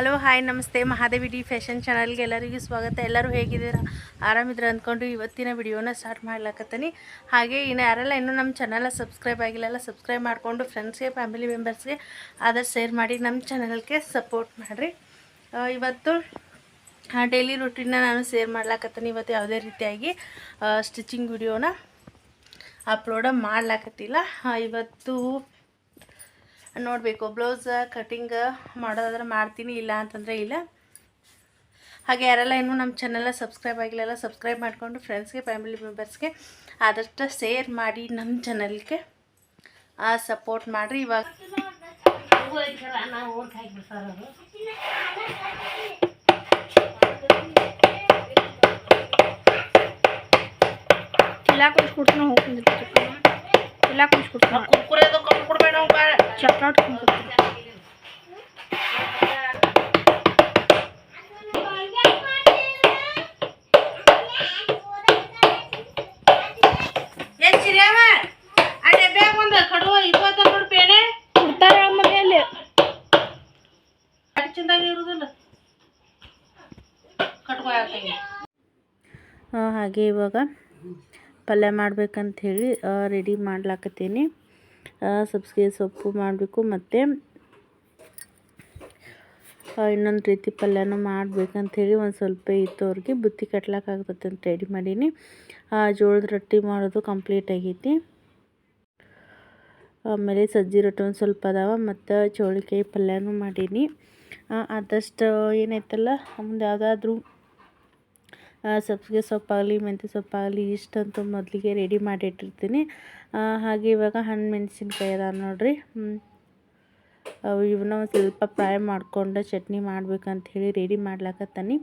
Hello hi ನಮಸ್ತೆ. Mahadevi D fashion ಚಾನಲ್ಗೆ ಎಲ್ಲರಿಗೂ ಸ್ವಾಗತ. ಎಲ್ಲರೂ ಹೇಗಿದ್ದೀರಾ? ಆರಾಮಿದ್ರೆ ಅಂದ್ಕೊಂಡು ಇವತ್ತಿನ ವಿಡಿಯೋನ ಸ್ಟಾರ್ಟ್ ಮಾಡ್ಲಕತ್ತೀನಿ. ಹಾಗೆ ಇನ್ನು ಯಾರೆಲ್ಲ ಇನ್ನೂ ನಮ್ಮ ಚಾನಲ್ ಸಬ್ಸ್ಕ್ರೈಬ್ ಆಗಿಲ್ಲ ಸಬ್ಸ್ಕ್ರೈಬ್ ಮಾಡಿಕೊಂಡು ಫ್ರೆಂಡ್ಸ್ಗೆ ಫ್ಯಾಮಿಲಿ ಮೆಂಬರ್ಸ್ಗೆ ಆದಷ್ಟು ಶೇರ್ ಮಾಡಿ ನಮ್ಮ ಚಾನಲ್ಗೆ ಸಪೋರ್ಟ್ ಮಾಡಿರಿ. ಇವತ್ತು ಡೈಲಿ ರುಟೀನ್ನ ನಾನು ಶೇರ್ ಮಾಡ್ಲಾಕತ್ತೀನಿ. ಇವತ್ತು ಯಾವುದೇ ರೀತಿಯಾಗಿ ಸ್ಟಿಚಿಂಗ್ ವಿಡಿಯೋನ ಅಪ್ಲೋಡ ಮಾಡ್ಲಾಕತ್ತಿಲ್ಲ. ಇವತ್ತು ನೋಡಬೇಕು. ಬ್ಲೌಸ್ ಕಟಿಂಗ್ ಮಾಡೋದಾದ್ರೆ ಮಾಡ್ತೀನಿ ಇಲ್ಲ ಅಂತಂದರೆ ಇಲ್ಲ. ಹಾಗೆ ಯಾರೆಲ್ಲ ಇನ್ನೂ ನಮ್ಮ ಚಾನೆಲ್ಲ ಸಬ್ಸ್ಕ್ರೈಬ್ ಆಗಿಲ್ಲ ಸಬ್ಸ್ಕ್ರೈಬ್ ಮಾಡಿಕೊಂಡು ಫ್ರೆಂಡ್ಸ್ಗೆ ಫ್ಯಾಮಿಲಿ ಮೆಂಬರ್ಸ್ಗೆ ಆದಷ್ಟು ಶೇರ್ ಮಾಡಿ ನಮ್ಮ ಚಾನಲ್ಗೆ ಸಪೋರ್ಟ್ ಮಾಡಿರಿ. ಇವಾಗ ಎಲ್ಲ ಕುಡಿಸ್ಕೊಡ್ತಾನೆ ಹೋಗ್ತೀನಿ ಎಲ್ಲ ಕುಡಿಸ್ಕೊಡ್ತಾನೆ ಕುರ್ಕುರೆ ಕೊಡ್ಬೇಡ ಚಪ್ರಾಟ್ ಕುಂತಿರ್ತೀವಿ ಕಡುವ ಇಪ್ಪತ್ತ ನೋಡಿ ಪೇಣೆ ಕೊಡ್ತಾರ ಮನೆಯಲ್ಲಿ ಚಂದಾಗಿ ಇರುದಿಲ್ಲ ಕಟ್ಕೊ ಹಾಗೆ ಇವಾಗ ಪಲ್ಯ ಮಾಡ್ಬೇಕಂತ ಹೇಳಿ ರೆಡಿ ಮಾಡ್ಲಾಕತ್ತೀನಿ ಸಬ್ಸಿಗೆ ಸೊಪ್ಪು ಮಾಡಬೇಕು, ಮತ್ತು ಇನ್ನೊಂದು ರೀತಿ ಪಲ್ಯನೂ ಮಾಡಬೇಕಂಥೇಳಿ ಒಂದು ಸ್ವಲ್ಪ ಇತ್ತು ಅವ್ರಿಗೆ ಬುತ್ತಿ ಕಟ್ಲಾಕಾಗ್ತದೆ ಅಂತ ರೆಡಿ ಮಾಡೀನಿ. ಜೋಳದ ರೊಟ್ಟಿ ಮಾಡೋದು ಕಂಪ್ಲೀಟ್ ಆಗೈತಿ. ಆಮೇಲೆ ಸಜ್ಜಿ ರೊಟ್ಟಿ ಒಂದು ಸ್ವಲ್ಪ ಅದಾವ, ಮತ್ತು ಚೋಳಿಕಾಯಿ ಪಲ್ಯನೂ ಮಾಡೀನಿ. ಆದಷ್ಟು ಏನೈತಲ್ಲ, ಮುಂದೆ ಯಾವುದಾದ್ರೂ ಸಬ್ಸಿಗೆ ಸೊಪ್ಪಾಗಲಿ, ಮೆಂತ್ಯ ಸೊಪ್ಪಾಗಲಿ, ಇಷ್ಟಂತೂ ಮೊದಲಿಗೆ ರೆಡಿ ಮಾಡಿಟ್ಟಿರ್ತೀನಿ. ಹಾಗೆ ಇವಾಗ ಹಣ್ಣು, ಮೆಣಸಿನ್ಕಾಯಿ ಅದ ನೋಡಿರಿ. ಇವನ್ನ ಒಂದು ಸ್ವಲ್ಪ ಫ್ರೈ ಮಾಡಿಕೊಂಡು ಚಟ್ನಿ ಮಾಡ್ಬೇಕಂತ ಹೇಳಿ ರೆಡಿ ಮಾಡ್ಲಾಕತ್ತಾನಿ.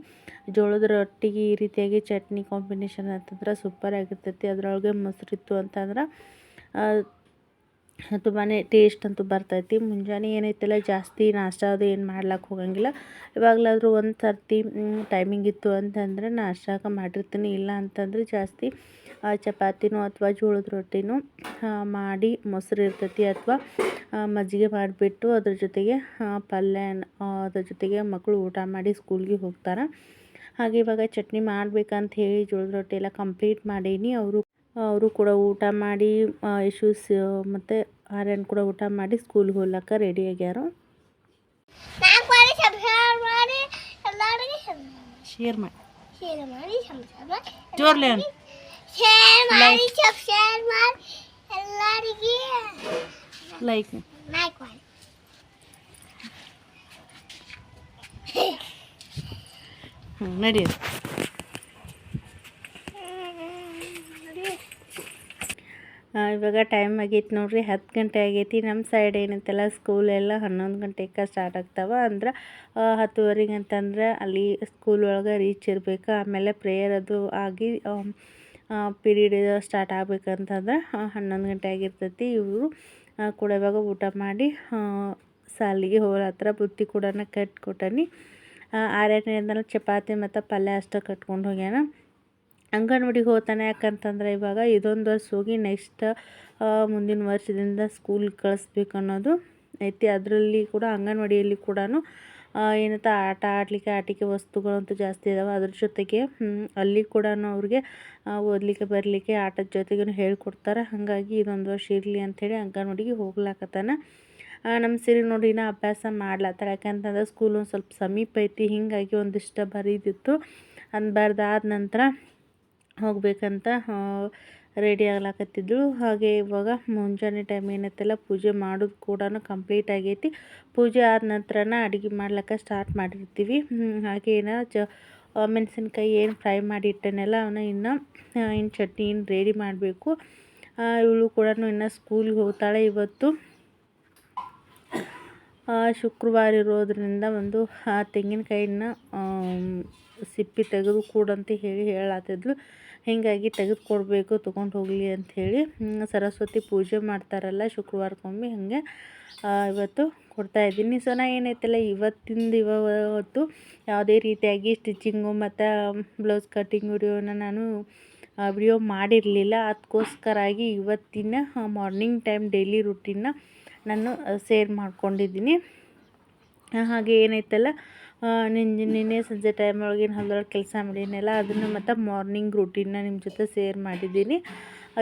ಜೋಳದ ರೊಟ್ಟಿಗೆ ಈ ರೀತಿಯಾಗಿ ಚಟ್ನಿ ಕಾಂಬಿನೇಷನ್ ಅಂತಂದ್ರೆ ಸೂಪರ್ ಆಗಿರ್ತೈತಿ. ಅದರೊಳಗೆ ಮೊಸರಿತ್ತು ಅಂತಂದ್ರೆ ತುಂಬಾ ಟೇಸ್ಟ್ ಅಂತೂ ಬರ್ತೈತಿ. ಮುಂಜಾನೆ ಏನೈತಲ್ಲ, ಜಾಸ್ತಿ ನಾಷ್ಟ ಅದು ಏನು ಮಾಡ್ಲಿಕ್ಕೆ ಹೋಗಂಗಿಲ್ಲ. ಇವಾಗಲಾದರೂ ಒಂದು ಸರ್ತಿ ಟೈಮಿಂಗ್ ಇತ್ತು ಅಂತಂದರೆ ನಾಷ್ಟಕ್ಕೆ ಮಾಡಿರ್ತೀನಿ. ಇಲ್ಲ ಅಂತಂದರೆ ಜಾಸ್ತಿ ಚಪಾತಿನೋ ಅಥವಾ ಜೋಳದ ರೊಟ್ಟಿನೂ ಮಾಡಿ ಮೊಸರು ಇರ್ತೈತಿ ಅಥವಾ ಮಜ್ಜಿಗೆ ಮಾಡಿಬಿಟ್ಟು ಅದ್ರ ಜೊತೆಗೆ ಪಲ್ಯ ಅದ್ರ ಜೊತೆಗೆ ಮಕ್ಕಳು ಊಟ ಮಾಡಿ ಸ್ಕೂಲ್ಗೆ ಹೋಗ್ತಾರೆ. ಹಾಗೆ ಇವಾಗ ಚಟ್ನಿ ಮಾಡ್ಬೇಕಂತ ಹೇಳಿ ಜೋಳದ ರೊಟ್ಟಿ ಎಲ್ಲ ಕಂಪ್ಲೀಟ್ ಮಾಡೀನಿ. ಅವರು ಅವರು ಕೂಡ ಊಟ ಮಾಡಿ ಇಶ್ಯೂಸ್ ಮತ್ತು ಆರ್ಯನ್ ಕೂಡ ಊಟ ಮಾಡಿ ಸ್ಕೂಲ್ಗೆ ಹೋಗ್ಲಕ್ಕ ರೆಡಿ ಆಗ್ಯಾರ. ನಾಲ್ಕು ಮಾಡಿ ಸಬ್ಸ್ಕ್ರೈಬ್ ಮಾಡಿ ಎಲ್ಲರಿಗೆ ಶೇರ್ ಮಾಡಿ. ಶೇರ್ ಮಾಡಿ. ಸಬ್ಸ್ಕ್ರೈಬ್ ಮಾಡಿ ಜೋರ್ಲೆ ಶೇರ್ ಮಾಡಿ ಸಬ್ಸ್ಕ್ರೈಬ್ ಮಾಡಿ. ಎಲ್ಲರಿಗೆ ಲೈಕ್ ಲೈಕ್ ಮಾಡಿ ಹ್ಞೂ ನಡಿ ಆ, ಇವಾಗ ಟೈಮ್ ಆಗೈತೆ ನೋಡ್ರಿ, ಹತ್ತು ಗಂಟೆ ಆಗೈತಿ. ನಮ್ಮ ಸೈಡ್ ಏನಂತೆಲ್ಲ ಸ್ಕೂಲ್ ಎಲ್ಲ ಹನ್ನೊಂದು ಗಂಟೆಗೆ ಸ್ಟಾರ್ಟ್ ಆಗ್ತಾವ. ಅಂದ್ರೆ ಹತ್ತುವರೆಗೆ ಅಂತಂದ್ರೆ ಅಲ್ಲಿ ಸ್ಕೂಲ್ ಒಳಗೆ ರೀಚ್ ಇರಬೇಕು. ಆಮೇಲೆ ಪ್ರೇಯರ್ ಅದು ಆಗಿ ಪೀರಿಯಡ್ ಸ್ಟಾರ್ಟ್ ಆಗ್ಬೇಕಂತಂದ್ರೆ ಹನ್ನೊಂದು ಗಂಟೆ ಆಗಿರ್ತೈತಿ. ಇವರು ಕೂಡ ಇವಾಗ ಊಟ ಮಾಡಿ ಸಾಲಿಗೆ ಹೋಗೋ ಹೋಗ್ಲತ್ರ ಬುತ್ತಿ ಕೂಡ ಕಟ್ಟಿ ಕೊಟ್ಟನಿ ಆರ್ಯನೇ ಚಪಾತಿ ಮತ್ತು ಪಲ್ಯ ಅಷ್ಟೇ ಕಟ್ಕೊಂಡು ಹೋಗ್ಯಾನ. ಅಂಗನವಾಡಿಗೆ ಹೋಗ್ತಾನೆ. ಯಾಕಂತಂದರೆ ಇವಾಗ ಇದೊಂದು ವರ್ಷ ಹೋಗಿ ನೆಕ್ಸ್ಟ್ ಮುಂದಿನ ವರ್ಷದಿಂದ ಸ್ಕೂಲ್ ಕಳಿಸ್ಬೇಕು ಅನ್ನೋದು ಐತಿ. ಅದರಲ್ಲಿ ಕೂಡ ಅಂಗನವಾಡಿಯಲ್ಲಿ ಕೂಡ ಏನಂತ ಆಟ ಆಡಲಿಕ್ಕೆ ಆಟಿಕೆ ವಸ್ತುಗಳಂತೂ ಜಾಸ್ತಿ ಇದಾವೆ. ಅದ್ರ ಜೊತೆಗೆ ಅಲ್ಲಿ ಕೂಡ ಅವ್ರಿಗೆ ಓದಲಿಕ್ಕೆ ಬರಲಿಕ್ಕೆ ಆಟದ ಜೊತೆಗೂ ಹೇಳ್ಕೊಡ್ತಾರೆ. ಹಾಗಾಗಿ ಇದೊಂದು ವರ್ಷ ಇರಲಿ ಅಂಥೇಳಿ ಅಂಗನವಾಡಿಗೆ ಹೋಗ್ಲಾಕತ್ತಾನ. ನಮ್ಮ ಸಿರಿ ನೋಡಿ ಅಭ್ಯಾಸ ಮಾಡ್ಲತ್ತಾರೆ ಯಾಕಂತಂದ್ರೆ ಸ್ಕೂಲ್ ಒಂದು ಸ್ವಲ್ಪ ಸಮೀಪ ಐತಿ. ಹೀಗಾಗಿ ಒಂದಿಷ್ಟು ಬರೀದಿತ್ತು. ಅಂದ್ಬಾರ್ದು. ಆದ ನಂತರ ಹೋಗ್ಬೇಕಂತ ರೆಡಿ ಆಗ್ಲಾಕತ್ತಿದ್ಳು. ಹಾಗೆ ಇವಾಗ ಮುಂಜಾನೆ ಟೈಮ್ ಏನೈತಲ್ಲ, ಪೂಜೆ ಮಾಡೋದು ಕೂಡ ಕಂಪ್ಲೀಟ್ ಆಗೈತಿ. ಪೂಜೆ ಆದ ನಂತರನ ಅಡುಗೆ ಮಾಡ್ಲಿಕ್ಕೆ ಸ್ಟಾರ್ಟ್ ಮಾಡಿರ್ತೀವಿ. ಹಾಗೆ ಏನು ಚ ಮೆಣಸಿನ್ಕಾಯಿ ಏನು ಫ್ರೈ ಮಾಡಿ ಇಟ್ಟನೆಲ್ಲ ಅವನ್ನ ಇನ್ನು ಇನ್ನು ಚಟ್ನಿ ಇನ್ನು ರೆಡಿ ಮಾಡಬೇಕು. ಇವಳು ಕೂಡ ಇನ್ನು ಸ್ಕೂಲ್ಗೆ ಹೋಗ್ತಾಳೆ ಇವತ್ತು. ಶುಕ್ರವಾರ ಇರೋದ್ರಿಂದ ಒಂದು, ಆ ತೆಂಗಿನಕಾಯಿನ ಸಿಪ್ಪಿ ತೆಗೆದು ಕೂಡಂತ ಹೇಳಿ ಹೇಳತ್ತಿದ್ಲು ಹೀಗಾಗಿ ತೆಗೆದುಕೊಡ್ಬೇಕು, ತೊಗೊಂಡು ಹೋಗಲಿ ಅಂಥೇಳಿ. ಸರಸ್ವತಿ ಪೂಜೆ ಮಾಡ್ತಾರಲ್ಲ, ಶುಕ್ರವಾರಕ್ಕೊಮ್ಮೆ ಹಾಗೆ ಇವತ್ತು ಕೊಡ್ತಾ ಇದ್ದೀನಿ. ಸೊ, ನಾ ಏನೈತಲ್ಲ, ಇವತ್ತಿಂದ ಇವತ್ತು ಯಾವುದೇ ರೀತಿಯಾಗಿ ಸ್ಟಿಚಿಂಗು ಮತ್ತು ಬ್ಲೌಸ್ ಕಟ್ಟಿಂಗ್ ವಿಡಿಯೋನ ನಾನು ವಿಡಿಯೋ ಮಾಡಿರಲಿಲ್ಲ. ಅದಕ್ಕೋಸ್ಕರಾಗಿ ಇವತ್ತಿನ ಮಾರ್ನಿಂಗ್ ಟೈಮ್ ಡೈಲಿ ರುಟೀನ್ನ ನಾನು ಸೇರ್ ಮಾಡ್ಕೊಂಡಿದ್ದೀನಿ. ಹಾಗೆ ಏನೈತಲ್ಲ ನಿನ್ನೆ ನಿನ್ನೆ ಸಂಜೆ ಟೈಮ್ ಒಳಗಿನ ಹೊಲದೊಳಗೆ ಕೆಲಸ ಮಾಡೀನಲ್ಲ ಅದನ್ನು ಮತ್ತು ಮಾರ್ನಿಂಗ್ ರೂಟೀನ್ನ ನಿಮ್ಮ ಜೊತೆ ಶೇರ್ ಮಾಡಿದ್ದೀನಿ.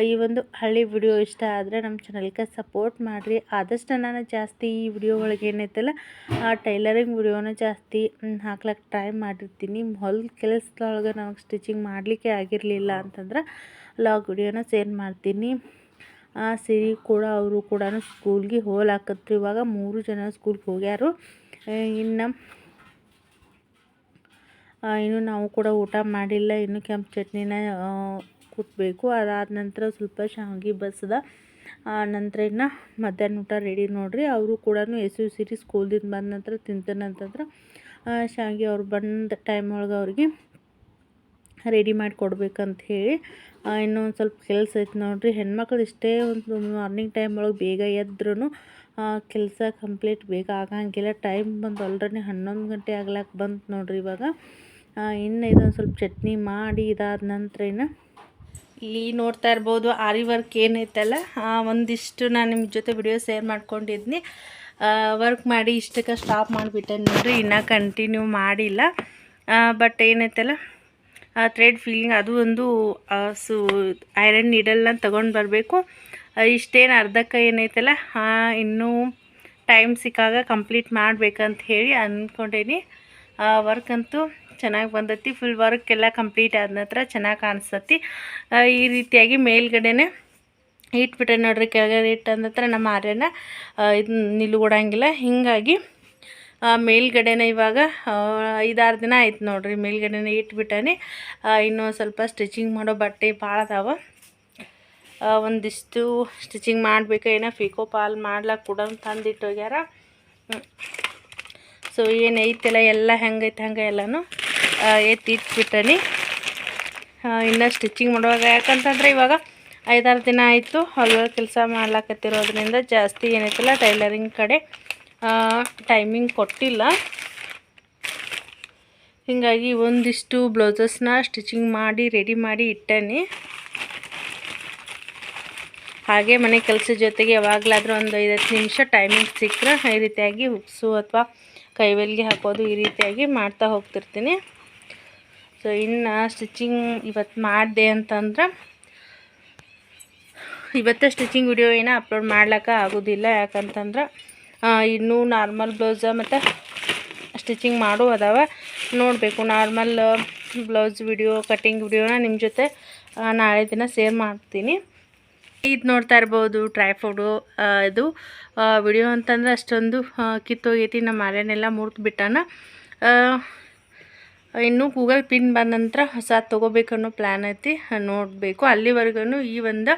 ಈ ಒಂದು ಹಳ್ಳಿ ವಿಡಿಯೋ ಇಷ್ಟ ಆದರೆ ನಮ್ಮ ಚಾನಲ್ಗೆ ಸಪೋರ್ಟ್ ಮಾಡಿರಿ. ಆದಷ್ಟು ನಾನು ಜಾಸ್ತಿ ಈ ವಿಡಿಯೋ ಒಳಗೆ ಏನೈತಲ್ಲ, ಆ ಟೈಲರಿಂಗ್ ವಿಡಿಯೋನ ಜಾಸ್ತಿ ಹಾಕ್ಲಕ್ಕೆ ಟ್ರೈ ಮಾಡಿರ್ತೀನಿ. ಹೊಲದ ಕೆಲಸದೊಳಗೆ ನನಗೆ ಸ್ಟಿಚಿಂಗ್ ಮಾಡಲಿಕ್ಕೆ ಆಗಿರಲಿಲ್ಲ ಅಂತಂದ್ರೆ ಲಾಗ್ ವಿಡಿಯೋನ ಶೇರ್ ಮಾಡ್ತೀನಿ. ಆ, ಸಿರಿ ಕೂಡ ಅವರು ಕೂಡ ಸ್ಕೂಲ್ಗೆ ಹೋಗ್ಲಾಕತ್ರು. ಇವಾಗ ಮೂರು ಜನ ಸ್ಕೂಲ್ಗೆ ಹೋಗ್ಯಾರು. ಇನ್ನು ಇನ್ನು ನಾವು ಕೂಡ ಊಟ ಮಾಡಿಲ್ಲ, ಇನ್ನು ಕೆಂಪು ಚಟ್ನಿನ ಕುಟ್ಟಬೇಕು ಅದಾದ ನಂತರ ಸ್ವಲ್ಪ ಶಾವಿಗೆ ಬಸ್ದ ನಂತರ ಇನ್ನು ಮಧ್ಯಾಹ್ನ ಊಟ ರೆಡಿ ನೋಡ್ರಿ. ಅವರು ಕೂಡ ಎಸ್ ಯು ಸಿರಿ ಸ್ಕೂಲ್ದಿಂದ ಬಂದ ನಂತರ ತಿಂತಾನಂತಂದ್ರೆ ಶಾವಿಗೆ ಅವ್ರು ಬಂದ ಟೈಮ್ ಒಳಗೆ ಅವ್ರಿಗೆ ರೆಡಿ ಮಾಡಿ ಕೊಡ್ಬೇಕಂತ ಹೇಳಿ ಇನ್ನೊಂದು ಸ್ವಲ್ಪ ಕೆಲಸ ಐತೆ ನೋಡ್ರಿ. ಹೆಣ್ಮಕ್ಳು ಇಷ್ಟೇ ಒಂದು ಮಾರ್ನಿಂಗ್ ಟೈಮ್ ಒಳಗೆ ಬೇಗ ಎದ್ರೂ ಕೆಲಸ ಕಂಪ್ಲೀಟ್ ಬೇಗ ಆಗಂಗಿಲ್ಲ. ಟೈಮ್ ಬಂದು ಆಲ್ರೆಡಿ ಹನ್ನೊಂದು ಗಂಟೆ ಆಗ್ಲಾಕ ಬಂತು ನೋಡ್ರಿ ಇವಾಗ. ಇನ್ನು ಇದೊಂದು ಸ್ವಲ್ಪ ಚಟ್ನಿ ಮಾಡಿ ಇದಾದ ನಂತರ ಇಲ್ಲಿ ನೋಡ್ತಾ ಇರ್ಬೋದು ಆರಿ ವರ್ಕ್ ಏನೈತಲ್ಲ ಆ, ಒಂದಿಷ್ಟು ನಾನು ನಿಮ್ಮ ಜೊತೆ ವಿಡಿಯೋ ಶೇರ್ ಮಾಡ್ಕೊಂಡಿದ್ನಿ. ವರ್ಕ್ ಮಾಡಿ ಇಷ್ಟಕ್ಕೆ ಸ್ಟಾಪ್ ಮಾಡಿಬಿಟ್ಟೆ ನೋಡ್ರಿ ಇನ್ನೂ ಕಂಟಿನ್ಯೂ ಮಾಡಿಲ್ಲ. ಬಟ್ ಏನೈತಲ್ಲ ಥ್ರೆಡ್ ಫೀಲಿಂಗ್ ಅದು ಒಂದು ಆ, ಸು ಐರನ್ ನೀಡಲ್ನ ತೊಗೊಂಡು ಬರಬೇಕು. ಇಷ್ಟೇನು ಅರ್ಧಕ್ಕೆ ಏನೈತಲ್ಲ ಆ, ಇನ್ನೂ ಟೈಮ್ ಸಿಕ್ಕಾಗ ಕಂಪ್ಲೀಟ್ ಮಾಡಬೇಕಂತ ಹೇಳಿ ಅಂದ್ಕೊಂಡೇನಿ ವರ್ಕ್ ಅಂತೂ ಚೆನ್ನಾಗಿ ಬಂದತಿ. ಫುಲ್ ವರ್ಕ್ ಎಲ್ಲ ಕಂಪ್ಲೀಟ್ ಆದ ನಂತರ ಚೆನ್ನಾಗಿ ಕಾಣಿಸ್ತತಿ ಈ ರೀತಿಯಾಗಿ ಮೇಲ್ಗಡೆನೆ ಇಟ್ಬಿಟ್ಟೆ ನೋಡ್ರಿ, ಕೆಳಗಡೆ ಇಟ್ಟ ನಂತರ ನಮ್ಮ ಆರ್ಯನ ಇದು ನಿಲುಗೂಡಂಗಿಲ್ಲ. ಹೀಗಾಗಿ ಮೇಲ್ಗಡೆನೇ ಇವಾಗ ಐದಾರು ದಿನ ಆಯ್ತು ನೋಡ್ರಿ ಮೇಲ್ಗಡೆನೇ ಇಟ್ಬಿಟ್ಟಾನೆ. ಇನ್ನೂ ಸ್ವಲ್ಪ ಸ್ಟಿಚಿಂಗ್ ಮಾಡೋ ಬಟ್ಟೆ ಭಾಳ ಅದಾವ. ಒಂದಿಷ್ಟು ಸ್ಟಿಚಿಂಗ್ ಮಾಡಬೇಕು. ಏನೋ ಫಿಕೋ ಪಾಲ್ ಮಾಡ್ಲಾಕ ಕೂಡ ತಂದಿಟ್ಟು ಹೋಗ್ಯಾರ ಸೊ ಏನು ಐತೆಲ್ಲ ಎಲ್ಲ ಹೆಂಗೈತೆ ಹಂಗೆ ಎಲ್ಲನೂ ಎತ್ತಿ ಇಟ್ಬಿಟ್ಟನಿ. ಇನ್ನು ಸ್ಟಿಚಿಂಗ್ ಮಾಡುವಾಗ ಯಾಕಂತಂದ್ರೆ ಇವಾಗ ಐದಾರು ದಿನ ಆಯಿತು ಹೊಲ ಕೆಲಸ ಮಾಡ್ಲಾಕತ್ತಿರೋದ್ರಿಂದ ಜಾಸ್ತಿ ಏನೈತಿಲ್ಲ ಟೈಲರಿಂಗ್ ಕಡೆ ಟೈಮಿಂಗ್ ಕೊಟ್ಟಿಲ್ಲ. ಹೀಗಾಗಿ ಒಂದಿಷ್ಟು ಬ್ಲೌಸಸ್ನ ಸ್ಟಿಚಿಂಗ್ ಮಾಡಿ ರೆಡಿ ಮಾಡಿ ಇಟ್ಟೇನಿ. ಹಾಗೆ ಮನೆ ಕೆಲಸ ಜೊತೆಗೆ ಯಾವಾಗಲಾದರೂ ಒಂದು ಐದತ್ತು ನಿಮಿಷ ಟೈಮಿಂಗ್ ಸಿಕ್ಕರೆ ಈ ರೀತಿಯಾಗಿ ಉಪ್ಸು ಅಥವಾ ಕೈವೆಲ್ಗೆ ಹಾಕೋದು ಈ ರೀತಿಯಾಗಿ ಮಾಡ್ತಾ ಹೋಗ್ತಿರ್ತೀನಿ. ಸೊ ಇನ್ನು ಸ್ಟಿಚಿಂಗ್ ಇವತ್ತು ಮಾಡಿದೆ ಅಂತಂದ್ರೆ, ಇವತ್ತೇ ಸ್ಟಿಚಿಂಗ್ ವಿಡಿಯೋ ಏನೋ ಅಪ್ಲೋಡ್ ಮಾಡ್ಲಿಕ್ಕೆ ಆಗೋದಿಲ್ಲ. ಯಾಕಂತಂದ್ರೆ ಇನ್ನೂ ನಾರ್ಮಲ್ ಬ್ಲೌಸ ಮತ್ತು ಸ್ಟಿಚಿಂಗ್ ಮಾಡೋ ಅದಾವ. ನೋಡಬೇಕು ನಾರ್ಮಲ್ ಬ್ಲೌಸ್ ವಿಡಿಯೋ ಕಟ್ಟಿಂಗ್ ವಿಡಿಯೋನ ನಿಮ್ಮ ಜೊತೆ ನಾಳೆ ದಿನ ಸೇರ್ ಮಾಡ್ತೀನಿ. ಇದು ನೋಡ್ತಾ ಇರ್ಬೋದು ಟ್ರೈಫೋಡು ಇದು. ವಿಡಿಯೋ ಅಂತಂದ್ರೆ ಅಷ್ಟೊಂದು ಕಿತ್ತೋಗೈತಿ, ನಮ್ಮ ಮನೆಯನ್ನೆಲ್ಲ ಮುರ್ತು ಬಿಟ್ಟಾನ ಇನ್ನು ಗೂಗಲ್ ಪಿನ್ ಬಂದ ನಂತರ ಹೊಸ ತೊಗೋಬೇಕನ್ನೋ ಪ್ಲ್ಯಾನ್ ಐತಿ. ನೋಡಬೇಕು. ಅಲ್ಲಿವರೆಗೂ ಈ ಒಂದು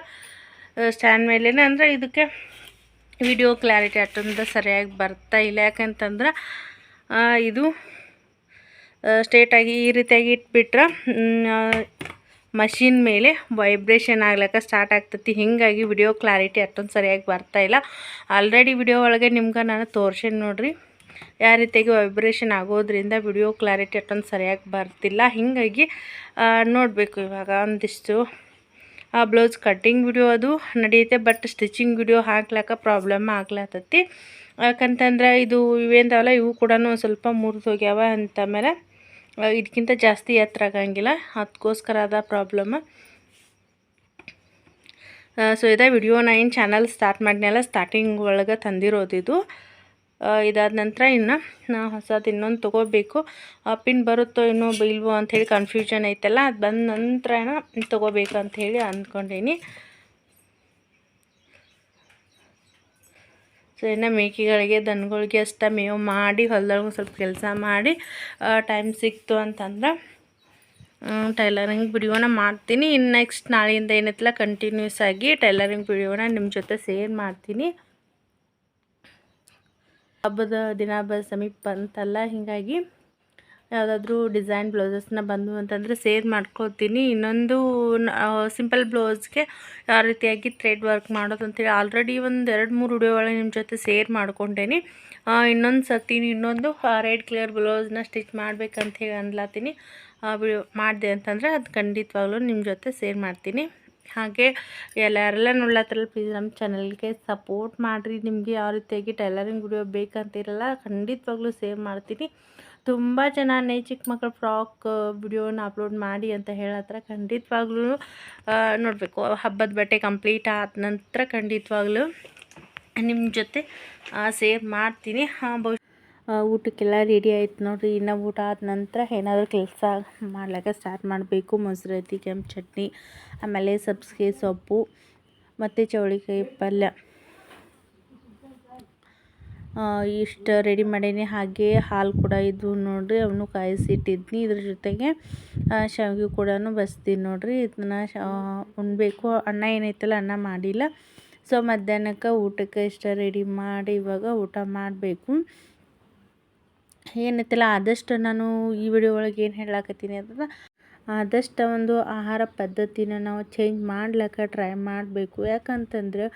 ಸ್ಟ್ಯಾಂಡ್ ಮೇಲೇ ಅಂದರೆ ಇದಕ್ಕೆ ವಿಡಿಯೋ ಕ್ಲಾರಿಟಿ ಅಷ್ಟೊಂದು ಸರಿಯಾಗಿ ಬರ್ತಾ ಇಲ್ಲ. ಯಾಕಂತಂದ್ರೆ ಇದು ಸ್ಟ್ರೇಟಾಗಿ ಈ ರೀತಿಯಾಗಿ ಇಟ್ಬಿಟ್ರೆ ಮಷಿನ್ ಮೇಲೆ ವೈಬ್ರೇಷನ್ ಆಗ್ಲಕ್ಕ ಸ್ಟಾರ್ಟ್ ಆಗ್ತತಿ. ಹೀಗಾಗಿ ವಿಡಿಯೋ ಕ್ಲಾರಿಟಿ ಅಷ್ಟೊಂದು ಸರಿಯಾಗಿ ಬರ್ತಾ ಇಲ್ಲ. ಆಲ್ರೆಡಿ ವಿಡಿಯೋ ಒಳಗೆ ನಿಮ್ಗೆ ನಾನು ತೋರ್ಸೇನಿ ನೋಡ್ರಿ. ಯಾವ ರೀತಿಯಾಗಿ ವೈಬ್ರೇಷನ್ ಆಗೋದ್ರಿಂದ ವಿಡಿಯೋ ಕ್ಲಾರಿಟಿ ಅಷ್ಟೊಂದು ಸರಿಯಾಗಿ ಬರ್ತಿಲ್ಲ. ಹೀಗಾಗಿ ನೋಡಬೇಕು ಇವಾಗ ಒಂದಿಷ್ಟು, ಆ ಬ್ಲೌಸ್ ಕಟ್ಟಿಂಗ್ ವಿಡಿಯೋ ಅದು ನಡೆಯುತ್ತೆ ಬಟ್ ಸ್ಟಿಚಿಂಗ್ ವಿಡಿಯೋ ಹಾಕ್ಲಾಕ ಪ್ರಾಬ್ಲಮ್ ಆಗ್ಲತ್ತತಿ ಯಾಕಂತಂದ್ರೆ ಇದು ಇವೇಂದವಲ್ಲ ಇವು ಕೂಡ ಸ್ವಲ್ಪ ಮುರಿದೋಗ್ಯಾವ ಅಂತ ಮೇಲೆ ಇದಕ್ಕಿಂತ ಜಾಸ್ತಿ ಎತ್ತರ ಆಗಂಗಿಲ್ಲ. ಅದಕ್ಕೋಸ್ಕರ ಅದ ಪ್ರಾಬ್ಲಮ್ ಸೊ ಇದೇ ವಿಡಿಯೋನ ಏನು ಚಾನಲ್ ಸ್ಟಾರ್ಟ್ ಮಾಡಿನಲ್ಲ ಸ್ಟಾರ್ಟಿಂಗ್ ಒಳಗೆ ತಂದಿರೋದು ಇದು. ಇದಾದ ನಂತರ ಇನ್ನು ಹೊಸದು ಇನ್ನೊಂದು ತೊಗೋಬೇಕು. ಪಿನ್ ಬರುತ್ತೋ ಇನ್ನೂ ಇಲ್ವೋ ಅಂಥೇಳಿ ಕನ್ಫ್ಯೂಷನ್ ಐತಲ್ಲ, ಅದು ಬಂದ ನಂತರ ತೊಗೋಬೇಕಂತ ಹೇಳಿ ಅಂದ್ಕೊಂಡೀನಿ ಸೊ ಇನ್ನು ಮೇಕೆಗಳಿಗೆ, ದನಗಳಿಗೆ ಅಷ್ಟ ಮೇವು ಮಾಡಿ, ಹೊಲದೊಳಗೆ ಸ್ವಲ್ಪ ಕೆಲಸ ಮಾಡಿ ಟೈಮ್ ಸಿಕ್ತು ಅಂತಂದ್ರೆ ಟೈಲರಿಂಗ್ ವಿಡಿಯೋನ ಮಾಡ್ತೀನಿ. ಇನ್ನು ನೆಕ್ಸ್ಟ್ ನಾಳೆಯಿಂದ ಏನೈತಿಲ್ಲ ಕಂಟಿನ್ಯೂಸ್ ಆಗಿ ಟೈಲರಿಂಗ್ ವಿಡಿಯೋನ ನಿಮ್ಮ ಜೊತೆ ಸೇರ್ ಮಾಡ್ತೀನಿ. ಹಬ್ಬದ ದಿನ ಬ ಸಮೀಪ ಬಂತಲ್ಲ, ಹೀಗಾಗಿ ಯಾವುದಾದ್ರೂ ಡಿಸೈನ್ ಬ್ಲೌಸಸ್ನ ಬಂದು ಅಂತಂದರೆ ಸೇರ್ ಮಾಡ್ಕೊತೀನಿ. ಇನ್ನೊಂದು ಸಿಂಪಲ್ ಬ್ಲೌಸ್ಗೆ ಯಾವ ರೀತಿಯಾಗಿ ಥ್ರೆಡ್ ವರ್ಕ್ ಮಾಡೋದು ಅಂತೇಳಿ ಆಲ್ರೆಡಿ ಒಂದು ಎರಡು, ಮೂರು ವಿಡಿಯೋ ನಿಮ್ಮ ಜೊತೆ ಸೇರ್ ಮಾಡ್ಕೊಂಡೇನಿ. ಇನ್ನೊಂದು ಸತಿ ಇನ್ನೊಂದು ರೆಡ್ ಕ್ಲಿಯರ್ ಬ್ಲೌಸ್ನ ಸ್ಟಿಚ್ ಮಾಡ್ಬೇಕಂತ ಹೇಳಿ ಅನ್ಲಾತೀನಿ. ಮಾಡಿದೆ ಅಂತಂದರೆ ಅದು ಖಂಡಿತವಾಗ್ಲೂ ನಿಮ್ಮ ಜೊತೆ ಸೇರ್ ಮಾಡ್ತೀನಿ. ಹಾಗೆ ಎಲ್ಲರೆಲ್ಲ ನೋಡ್ಲತ್ತಾರಲ್ಲ ಪ್ಲೀಸ್ ನಮ್ಮ ಚಾನಲ್ಗೆ ಸಪೋರ್ಟ್ ಮಾಡಿರಿ. ನಿಮಗೆ ಯಾವ ರೀತಿಯಾಗಿ ಟೈಲರಿಂಗ್ ವಿಡಿಯೋ ಬೇಕಂತಿರಲ್ಲ ಖಂಡಿತವಾಗ್ಲೂ ಸೇವ್ ಮಾಡ್ತೀನಿ. ತುಂಬ ಜನ ಚಿಕ್ಕ ಮಕ್ಕಳ ಫ್ರಾಕ್, ವಿಡಿಯೋನ ಅಪ್ಲೋಡ್ ಮಾಡಿ ಅಂತ ಹೇಳತ್ರ ಖಂಡಿತವಾಗ್ಲೂ ನೋಡಬೇಕು. ಹಬ್ಬದ ಬಟ್ಟೆ ಕಂಪ್ಲೀಟ್ ಆದ ನಂತರ ಖಂಡಿತವಾಗ್ಲೂ ನಿಮ್ಮ ಜೊತೆ ಸೇರ್ ಮಾಡ್ತೀನಿ. ಹಾಂ ಬಹುಶಃ ಊಟಕ್ಕೆಲ್ಲ ರೆಡಿ ಆಯ್ತು ನೋಡಿರಿ. ಇನ್ನು ಊಟ ಆದ ನಂತರ ಏನಾದರೂ ಕೆಲಸ ಮಾಡ್ಲಿಕ್ಕೆ ಸ್ಟಾರ್ಟ್ ಮಾಡಬೇಕು. ಮೊಸರತಿ, ಕೆಂಪು ಚಟ್ನಿ, ಆಮೇಲೆ ಸಬ್ಸಿಗೆ ಸೊಪ್ಪು, ಮತ್ತು ಚೌಳಿಕಾಯಿ ಪಲ್ಯ. ಇಷ್ಟು ರೆಡಿ ಮಾಡೀನಿ. ಹಾಗೆ ಹಾಲು ಕೂಡ ಇದ್ವು ನೋಡಿರಿ, ಅವನು ಕಾಯಿಸಿಟ್ಟಿದ್ನಿ. ಇದ್ರ ಜೊತೆಗೆ ಶಾವಿಗೆ ಕೂಡ ಬಸ್ತೀನಿ ನೋಡಿರಿ. ಇದನ್ನ ಉಣ್ಬೇಕು. ಅನ್ನ ಏನೈತಲ್ಲ, ಅನ್ನ ಮಾಡಿಲ್ಲ. ಸೊ ಮಧ್ಯಾಹ್ನಕ್ಕೆ ಊಟಕ್ಕೆ ಇಷ್ಟ ರೆಡಿ ಮಾಡಿ ಇವಾಗ ಊಟ ಮಾಡಬೇಕು. ಏನೈತಲ್ಲ, ಆದಷ್ಟು ನಾನು ಈ ವಿಡಿಯೋ ಒಳಗೆ ಏನು ಹೇಳಾಕತ್ತೀನಿ ಅಂತಂದ್ರೆ, ಆದಷ್ಟು ಒಂದು ಆಹಾರ ಪದ್ಧತಿನ ನಾವು ಚೇಂಜ್ ಮಾಡ್ಲಿಕ್ಕೆ ಟ್ರೈ ಮಾಡಬೇಕು. ಯಾಕಂತಂದ್ರೆ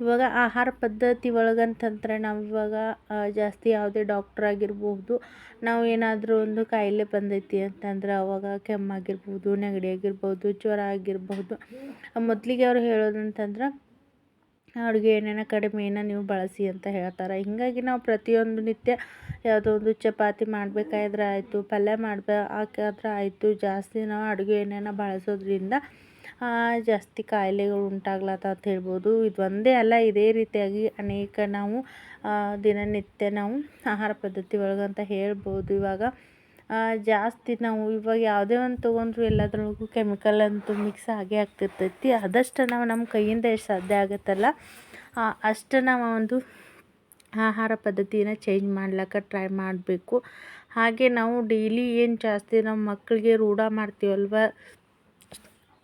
ಇವಾಗ ಆಹಾರ ಪದ್ಧತಿ ಒಳಗಂತಂದ್ರೆ ನಾವು ಇವಾಗ ಜಾಸ್ತಿ ಯಾವುದೇ ಡಾಕ್ಟ್ರ್ ಆಗಿರ್ಬೋದು ನಾವು ಏನಾದರೂ ಒಂದು ಕಾಯಿಲೆ ಬಂದೈತಿ ಅಂತಂದ್ರೆ ಅವಾಗ ಕೆಮ್ಮಾಗಿರ್ಬೋದು ನೆಗಡಿ ಆಗಿರ್ಬೋದು ಜ್ವರ ಆಗಿರ್ಬೋದು ಮೊದಲಿಗೆ ಅವ್ರು ಹೇಳೋದಂತಂದ್ರೆ ಅಡುಗೆ ಎಣ್ಣೆನ ಕಡಿಮೆನ ನೀವು ಬಳಸಿ ಅಂತ ಹೇಳ್ತಾರೆ. ಹೀಗಾಗಿ ನಾವು ಪ್ರತಿಯೊಂದು ನಿತ್ಯ ಯಾವುದೋ ಒಂದು ಚಪಾತಿ ಮಾಡಬೇಕಾದ್ರೆ ಆಯಿತು, ಪಲ್ಯ ಮಾಡಬೇಕಾದ್ರೆ ಆಯಿತು, ಜಾಸ್ತಿ ನಾವು ಅಡುಗೆ ಎಣ್ಣೆನ ಬಳಸೋದ್ರಿಂದ ಜಾಸ್ತಿ ಕಾಯಿಲೆಗಳು ಉಂಟಾಗ್ಲತ್ತ ಅಂತ ಹೇಳ್ಬೋದು. ಇದು ಒಂದೇ ಅಲ್ಲ, ಇದೇ ರೀತಿಯಾಗಿ ಅನೇಕ ನಾವು ದಿನನಿತ್ಯ ನಾವು ಆಹಾರ ಪದ್ಧತಿ ಒಳಗಂತ ಹೇಳ್ಬೋದು. ಇವಾಗ ಜಾಸ್ತಿ ನಾವು ಇವಾಗ ಯಾವುದೇ ಒಂದು ತೊಗೊಂಡ್ರು ಎಲ್ಲದ್ರೊಳಗೂ ಕೆಮಿಕಲ್ ಅಂತೂ ಮಿಕ್ಸ್ ಆಗೇ ಆಗ್ತಿರ್ತೈತಿ. ಆದಷ್ಟು ನಾವು ನಮ್ಮ ಕೈಯಿಂದ ಎಷ್ಟು ಸಾಧ್ಯ ಆಗುತ್ತಲ್ಲ ಅಷ್ಟು ನಾವು ಒಂದು ಆಹಾರ ಪದ್ಧತಿನ ಚೇಂಜ್ ಮಾಡ್ಲಿಕ್ಕೆ ಟ್ರೈ ಮಾಡಬೇಕು. ಹಾಗೆ ನಾವು ಡೈಲಿ ಏನು ಜಾಸ್ತಿ ನಮ್ಮ ಮಕ್ಕಳಿಗೆ ರೂಢ ಮಾಡ್ತೀವಲ್ವ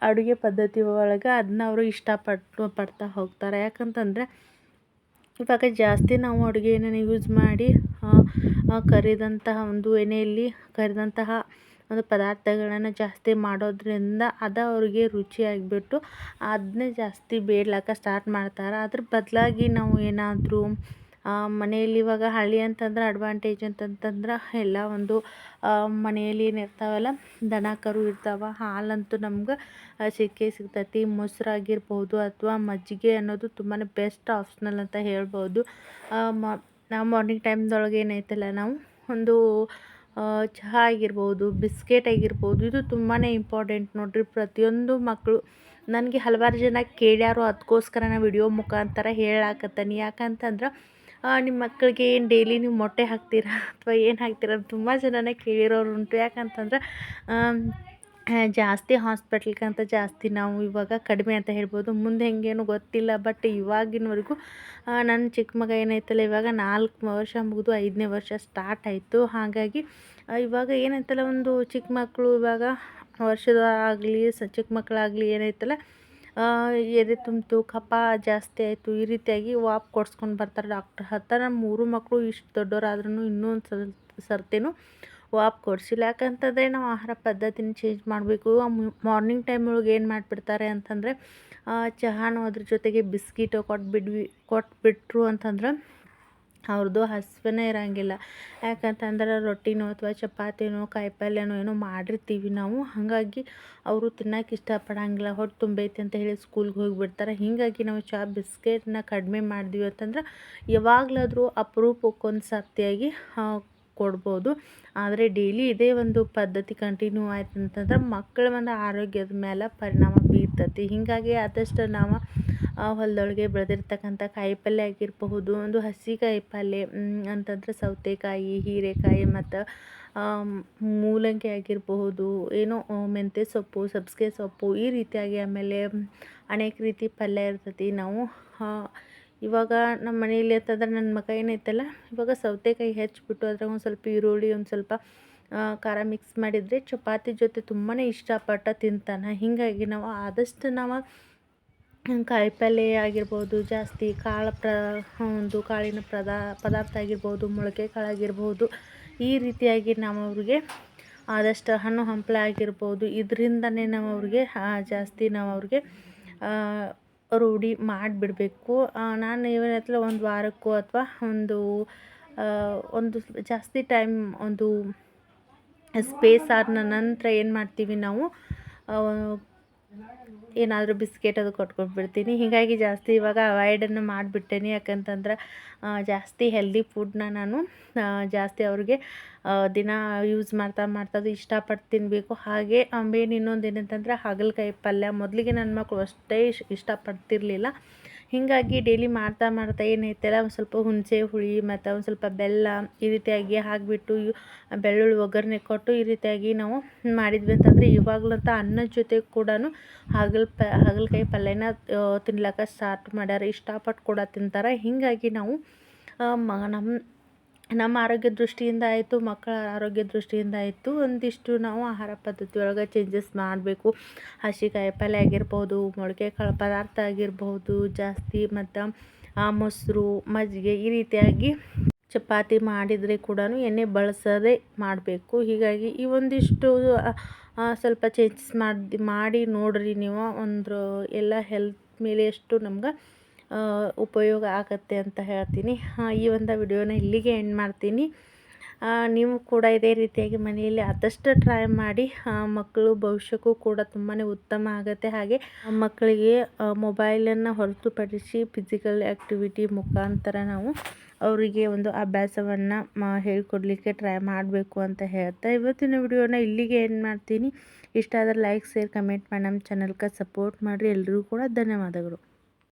ಅಡುಗೆ ಪದ್ಧತಿ ಒಳಗೆ ಅದನ್ನ ಅವರು ಇಷ್ಟಪಟ್ಟು ಪಡ್ತಾ ಹೋಗ್ತಾರೆ. ಯಾಕಂತಂದರೆ ಇವಾಗ ಜಾಸ್ತಿ ನಾವು ಅಡುಗೆ ಎಣ್ಣೆನ ಯೂಸ್ ಮಾಡಿ ಕರಿದಂತಹ ಒಂದು ಎಣ್ಣೆಯಲ್ಲಿ ಕರಿದಂತಹ ಒಂದು ಪದಾರ್ಥಗಳನ್ನು ಜಾಸ್ತಿ ಮಾಡೋದ್ರಿಂದ ಅದು ಅವ್ರಿಗೆ ರುಚಿಯಾಗಿಬಿಟ್ಟು ಅದನ್ನೇ ಜಾಸ್ತಿ ಬೇಡ್ಲಾಕ ಸ್ಟಾರ್ಟ್ ಮಾಡ್ತಾರೆ. ಅದ್ರ ಬದಲಾಗಿ ನಾವು ಏನಾದರೂ ಮನೆಯಲ್ಲಿ ಇವಾಗ ಹಳ್ಳಿ ಅಂತಂದ್ರೆ ಅಡ್ವಾಂಟೇಜ್ ಅಂತಂತಂದ್ರೆ ಎಲ್ಲ ಒಂದು ಮನೆಯಲ್ಲಿ ಏನಿರ್ತಾವಲ್ಲ ದನ ಕರು ಇರ್ತಾವೆ, ಹಾಲಂತೂ ನಮ್ಗೆ ಸಿಕ್ಕೇ ಸಿಗ್ತೈತಿ. ಮೊಸರಾಗಿರ್ಬೋದು ಅಥವಾ ಮಜ್ಜಿಗೆ ಅನ್ನೋದು ತುಂಬಾ ಬೆಸ್ಟ್ ಆಪ್ಷನಲ್ ಅಂತ ಹೇಳ್ಬೋದು. ಮ ನಾವು ಮಾರ್ನಿಂಗ್ ಟೈಮ್ದೊಳಗೆ ಏನೈತಲ್ಲ ನಾವು, ಒಂದು ಚಹಾ ಆಗಿರ್ಬೋದು, ಬಿಸ್ಕೆಟ್ ಆಗಿರ್ಬೋದು, ಇದು ತುಂಬಾ ಇಂಪಾರ್ಟೆಂಟ್ ನೋಡಿರಿ. ಪ್ರತಿಯೊಂದು ಮಕ್ಕಳು ನನಗೆ ಹಲವಾರು ಜನ ಕೇಳ್ಯಾರು ಅದಕ್ಕೋಸ್ಕರ ನಾ ವಿಡಿಯೋ ಮುಖಾಂತರ ಹೇಳಾಕತ್ತೀನಿ. ಯಾಕಂತಂದ್ರೆ ನಿಮ್ಮ ಮಕ್ಕಳಿಗೆ ಏನು ಡೈಲಿ ನೀವು ಮೊಟ್ಟೆ ಹಾಕ್ತೀರಾ ಅಥವಾ ಏನು ಹಾಕ್ತೀರಾ ತುಂಬ ಜನನೇ ಕೇಳಿರೋರು ಉಂಟು ಯಾಕಂತಂದ್ರೆ ಜಾಸ್ತಿ ಹಾಸ್ಪಿಟ್ಲ್ಗಿಂತ ಜಾಸ್ತಿ ನಾವು ಇವಾಗ ಕಡಿಮೆ ಅಂತ ಹೇಳ್ಬೋದು. ಮುಂದೆ ಹೆಂಗೇನು ಗೊತ್ತಿಲ್ಲ ಬಟ್ ಇವಾಗಿನವರೆಗೂ ನನ್ನ ಚಿಕ್ಕ ಮಗ ಏನೈತಲ್ಲ ಇವಾಗ ನಾಲ್ಕು ವರ್ಷ ಮುಗಿದು ಐದನೇ ವರ್ಷ ಸ್ಟಾರ್ಟ್ ಆಯಿತು. ಹಾಗಾಗಿ ಇವಾಗ ಏನಾಯ್ತಲ್ಲ ಒಂದು ಚಿಕ್ಕ ಮಕ್ಕಳು ಇವಾಗ ವರ್ಷದ ಆಗಲಿ ಸ ಚಿಕ್ಕ ಮಕ್ಕಳಾಗಲಿ ಏನೈತಲ್ಲ ಆ, ಎದೆ ತುಂಬಿತು, ಕಫ ಜಾಸ್ತಿ ಆಯಿತು, ಈ ರೀತಿಯಾಗಿ ವಾಪ್ ಕೊಡ್ಸ್ಕೊಂಡು ಬರ್ತಾರೆ ಡಾಕ್ಟ್ರ್. ಹತ್ತಿರ ನಮ್ಮ ಮೂರು ಮಕ್ಕಳು ಇಷ್ಟು ದೊಡ್ಡವರಾದ್ರೂ ಇನ್ನೂ ಒಂದು ಸಲ ಸರ್ತಿನೂ ವಾಪ್ ಕೊಡಿಸಿಲ್ಲ. ಯಾಕಂತಂದರೆ ನಾವು ಆಹಾರ ಪದ್ಧತಿನ ಚೇಂಜ್ ಮಾಡಬೇಕು. ಮಾರ್ನಿಂಗ್ ಟೈಮ್ ಒಳಗೆ ಏನು ಮಾಡಿಬಿಡ್ತಾರೆ ಅಂತಂದರೆ ಚಹಾನೋ ಅದ್ರ ಜೊತೆಗೆ ಬಿಸ್ಕಿಟು ಕೊಟ್ಬಿಡ್ವಿ, ಕೊಟ್ಬಿಟ್ರು ಅಂತಂದ್ರೆ ಅವ್ರದ್ದು ಹಸಿವೆನೇ ಇರೋಂಗಿಲ್ಲ. ಯಾಕಂತಂದ್ರೆ ರೊಟ್ಟಿನೋ ಅಥವಾ ಚಪಾತಿನೋ ಕಾಯಿಪಲ್ಯನೋ ಏನೋ ಮಾಡಿರ್ತೀವಿ ನಾವು. ಹಾಗಾಗಿ ಅವರು ತಿನ್ನೋಕೆ ಇಷ್ಟಪಡೋಂಗಿಲ್ಲ. ಹೊಟ್ಟೆ ತುಂಬೈತಿ ಅಂತ ಹೇಳಿ ಸ್ಕೂಲ್ಗೆ ಹೋಗಿಬಿಡ್ತಾರೆ. ಹೀಗಾಗಿ ನಾವು ಚಾ ಬಿಸ್ಕೆಟ್ನ ಕಡಿಮೆ ಮಾಡಿದ್ವಿ ಅಂತಂದ್ರೆ ಯಾವಾಗಲಾದರೂ ಅಪರೂಪಕ್ಕೊಂದು ಸರ್ತಿಯಾಗಿ ಕೊಡ್ಬೋದು. ಆದರೆ ಡೈಲಿ ಇದೇ ಒಂದು ಪದ್ಧತಿ ಕಂಟಿನ್ಯೂ ಆಯ್ತು ಅಂತಂದ್ರೆ ಮಕ್ಕಳ ಒಂದು ಆರೋಗ್ಯದ ಮೇಲೆ ಪರಿಣಾಮ ಬೀರ್ತತಿ. ಹೀಗಾಗಿ ಆದಷ್ಟು ನಾವು ಆ ಹೊಲದೊಳಗೆ ಬೆಳೆದಿರ್ತಕ್ಕಂಥ ಕಾಯಿ ಪಲ್ಯ ಆಗಿರಬಹುದು, ಒಂದು ಹಸಿ ಕಾಯಿ ಪಲ್ಯ ಅಂತಂದ್ರೆ ಸೌತೆಕಾಯಿ, ಹೀರೆಕಾಯಿ ಮತ್ತು ಮೂಲಂಗಿ ಆಗಿರಬಹುದು, ಏನೋ ಮೆಂತ್ಯ ಸೊಪ್ಪು, ಸಬ್ಸಿಗೆ ಸೊಪ್ಪು, ಈ ರೀತಿಯಾಗಿ ಆಮೇಲೆ ಅನೇಕ ರೀತಿ ಪಲ್ಯ ಇರ್ತೈತಿ. ನಾವು ಇವಾಗ ನಮ್ಮ ಮನೆಯಲ್ಲಿ ಅಂತಂದ್ರೆ ನನ್ನ ಮಗ ಏನೈತಲ್ಲ, ಇವಾಗ ಸೌತೆಕಾಯಿ ಹೆಚ್ಚಿಬಿಟ್ಟು ಅದ್ರಾಗ ಒಂದು ಸ್ವಲ್ಪ ಈರುಳ್ಳಿ, ಒಂದು ಸ್ವಲ್ಪ ಖಾರ ಮಿಕ್ಸ್ ಮಾಡಿದರೆ ಚಪಾತಿ ಜೊತೆ ತುಂಬಾ ಇಷ್ಟಪಟ್ಟು ತಿಂತಾನೆ. ಹೀಗಾಗಿ ನಾವು ಆದಷ್ಟು ನಾವು ಕಾಯಿಪಲ್ಯ ಆಗಿರ್ಬೋದು, ಜಾಸ್ತಿ ಕಾಳು ಪ್ರ ಒಂದು ಕಾಳಿನ ಪ್ರದಾ, ಪದಾರ್ಥ ಆಗಿರ್ಬೋದು, ಮೊಳಕೆ ಕಾಳು ಆಗಿರ್ಬೋದು, ಈ ರೀತಿಯಾಗಿ ನಾವು ಅವ್ರಿಗೆ ಆದಷ್ಟು ಹಣ್ಣು ಹಂಪಲ ಆಗಿರ್ಬೋದು, ಇದರಿಂದನೇ ನಾವು ಅವ್ರಿಗೆ ಜಾಸ್ತಿ ನಾವು ಅವ್ರಿಗೆ ರೂಢಿ ಮಾಡಿಬಿಡಬೇಕು. ನಾನು ಏನೈತಲ್ಲ ಒಂದು ವಾರಕ್ಕೂ ಅಥವಾ ಒಂದು ಒಂದು ಜಾಸ್ತಿ ಟೈಮ್ ಒಂದು ಸ್ಪೇಸ್ ಆದ ನಂತರ ಏನು ಮಾಡ್ತೀವಿ ನಾವು ಏನಾದರೂ ಬಿಸ್ಕೆಟ್ ಅದು ಕೊಟ್ಕೊಟ್ಬಿಡ್ತೀನಿ ಹೀಗಾಗಿ ಜಾಸ್ತಿ ಇವಾಗ ಅವಾಯ್ಡನ್ನು ಮಾಡಿಬಿಟ್ಟೇನಿ. ಯಾಕಂತಂದ್ರೆ ಜಾಸ್ತಿ ಹೆಲ್ದಿ ಫುಡ್ನ ನಾನು ಜಾಸ್ತಿ ಅವ್ರಿಗೆ ದಿನ ಯೂಸ್ ಮಾಡ್ತಾ ಮಾಡ್ತಾ ಅದು ಇಷ್ಟಪಟ್ಟು ತಿನ್ನಬೇಕು ಹಾಗೆ ಆಮೇಲೆ ಇನ್ನೊಂದು ಏನಂತಂದ್ರೆ ಹಾಗಲಕಾಯಿ ಪಲ್ಯ ಮೊದಲಿಗೆ ನನ್ನ ಮಕ್ಕಳು ಅಷ್ಟೇ ಇಷ್ಟ, ಇಷ್ಟಪಡ್ತಿರ್ಲಿಲ್ಲ. ಹೀಗಾಗಿ ಡೈಲಿ ಮಾಡ್ತಾ ಮಾಡ್ತಾ ಏನೈತಲ್ಲ ಒಂದು ಸ್ವಲ್ಪ ಹುಣಸೆ ಹುಳಿ ಮತ್ತು ಒಂದು ಸ್ವಲ್ಪ ಬೆಲ್ಲ ಈ ರೀತಿಯಾಗಿ ಹಾಕಿಬಿಟ್ಟು ಬೆಳ್ಳುಳ್ಳಿ ಒಗ್ಗರಣೆ ಕೊಟ್ಟು ಈ ರೀತಿಯಾಗಿ ನಾವು ಮಾಡಿದ್ವಿ. ಅಂತಂದರೆ ಇವಾಗಲಂತ ಅನ್ನದ ಜೊತೆ ಕೂಡ ಹಾಗಲ್ ಪ ಹಾಗಲಕಾಯಿ ಪಲ್ಯನ ತಿನ್ಲಕ್ಕ ಸ್ಟಾರ್ಟ್ ಮಾಡ್ಯಾರ. ಇಷ್ಟಪಟ್ಟು ಕೂಡ ತಿಂತಾರೆ. ಹೀಗಾಗಿ ನಾವು ನಮ್ಮ ನಮ್ಮ ಆರೋಗ್ಯ ದೃಷ್ಟಿಯಿಂದ ಆಯಿತು, ಮಕ್ಕಳ ಆರೋಗ್ಯ ದೃಷ್ಟಿಯಿಂದ ಆಯಿತು, ಒಂದಿಷ್ಟು ನಾವು ಆಹಾರ ಪದ್ಧತಿ ಒಳಗೆ ಚೇಂಜಸ್ ಮಾಡಬೇಕು. ಹಸಿ ಕಾಯಿಪಲ್ಯ ಆಗಿರ್ಬೋದು ಮೊಳಕೆ ಕಾಳು ಪದಾರ್ಥ ಆಗಿರ್ಬೋದು, ಜಾಸ್ತಿ ಮತ್ತು ಮೊಸರು, ಮಜ್ಜಿಗೆ ಈ ರೀತಿಯಾಗಿ ಚಪಾತಿ ಮಾಡಿದರೆ ಕೂಡ ಎಣ್ಣೆ ಬಳಸದೆ ಮಾಡಬೇಕು. ಹೀಗಾಗಿ ಈ ಒಂದಿಷ್ಟು ಸ್ವಲ್ಪ ಚೇಂಜಸ್ ಮಾಡಿ ಮಾಡಿ ನೋಡಿರಿ ನೀವು. ಒಂದು, ಎಲ್ಲ ಹೆಲ್ತ್ ಮೇಲೆ ಎಷ್ಟು ನಮ್ಗೆ ಉಪಯೋಗ ಆಗತ್ತೆ ಅಂತ ಹೇಳ್ತೀನಿ. ಈ ಒಂದು ವಿಡಿಯೋನ ಇಲ್ಲಿಗೆ ಎಂಡ್ ಮಾಡ್ತೀನಿ. ನೀವು ಕೂಡ ಇದೇ ರೀತಿಯಾಗಿ ಮನೆಯಲ್ಲಿ ಆದಷ್ಟು ಟ್ರೈ ಮಾಡಿ ಮಕ್ಕಳು ಭವಿಷ್ಯಕ್ಕೂ ಕೂಡ ತುಂಬಾ ಉತ್ತಮ ಆಗುತ್ತೆ. ಹಾಗೆ ಮಕ್ಕಳಿಗೆ ಮೊಬೈಲನ್ನು ಹೊರತುಪಡಿಸಿ ಫಿಸಿಕಲ್ ಆ್ಯಕ್ಟಿವಿಟಿ ಮುಖಾಂತರ ನಾವು ಅವರಿಗೆ ಒಂದು ಅಭ್ಯಾಸವನ್ನು ಹೇಳ್ಕೊಡ್ಲಿಕ್ಕೆ ಟ್ರೈ ಮಾಡಬೇಕು ಅಂತ ಹೇಳ್ತಾ ಇವತ್ತಿನ ವಿಡಿಯೋನ ಇಲ್ಲಿಗೆ ಎಂಡ್ ಮಾಡ್ತೀನಿ. ಇಷ್ಟ ಆದರೆ ಲೈಕ್ ಶೇರ್ ಕಮೆಂಟ್ ಮಾಡಿ, ನಮ್ಮ ಚಾನಲ್ಗೆ ಸಪೋರ್ಟ್ ಮಾಡಿರಿ. ಎಲ್ಲರಿಗೂ ಕೂಡ ಧನ್ಯವಾದಗಳು.